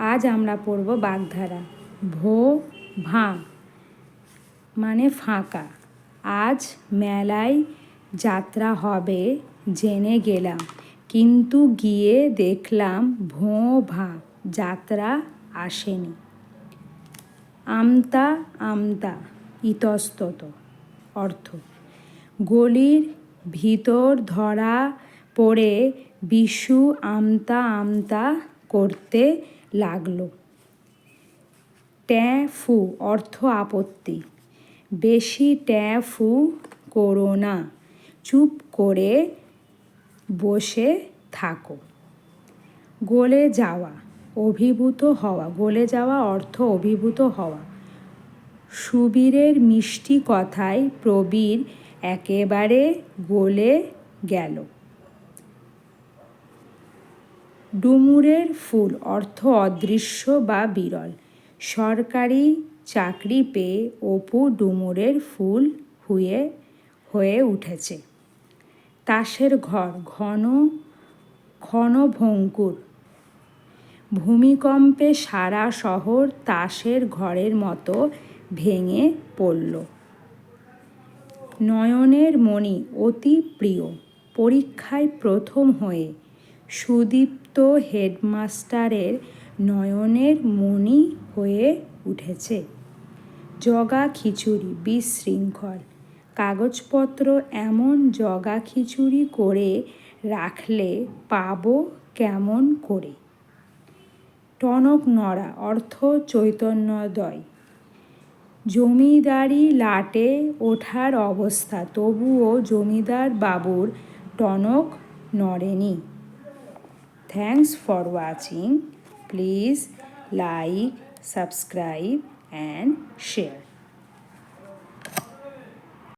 আজ আমরা পড়ব বাগধারা। ভো ভাঁ মানে ফাঁকা। আজ মেলায় যাত্রা হবে, জেনে গেলাম। কিন্তু গিয়ে দেখলাম ভোঁ ভাঁ, যাত্রা আসেনি। আমতা আমতা, ইতস্তত অর্থ। গলির ভিতর ধরা পড়ে বিশু আমতা আমতা করতে লাগল। ট্যাঁ ফু অর্থ আপত্তি। বেশি ট্যাঁ ফু করো না। চুপ করে বসে থাকো। গলে যাওয়া, অভিভূত হওয়া। গলে যাওয়া অর্থ অভিভূত হওয়া। সুবীরের মিষ্টি কথায় প্রবীর একেবারে গলে গেল। ডুমুরের ফুল অর্থ অদৃশ্য বা বিরল। সরকারি চাকরি পেয়ে অপু ডুমুরের ফুল হয়ে হয়ে উঠেছে। তাসের ঘর, ঘন ক্ষণভঙ্গুর ভূমিকম্পে সারা শহর তাসের ঘরের মতো ভেঙে পড়ল। নয়নের মণি অতি প্রিয়, পরীক্ষায় প্রথম হয়ে সুদীপ্ত হেডমাস্টারের নয়নের মণি হয়ে উঠেছে। জগা খিচুড়ি, বিশৃঙ্খল। কাগজপত্র এমন জগা খিচুড়ি করে রাখলে পাব কেমন করে? টনক নড়া, অর্থ চৈতন্যদয়। জমিদারি লাটে ওঠার অবস্থা, তবুও জমিদার বাবুর টনক নড়েনি। Thanks for watching. Please like, subscribe and share.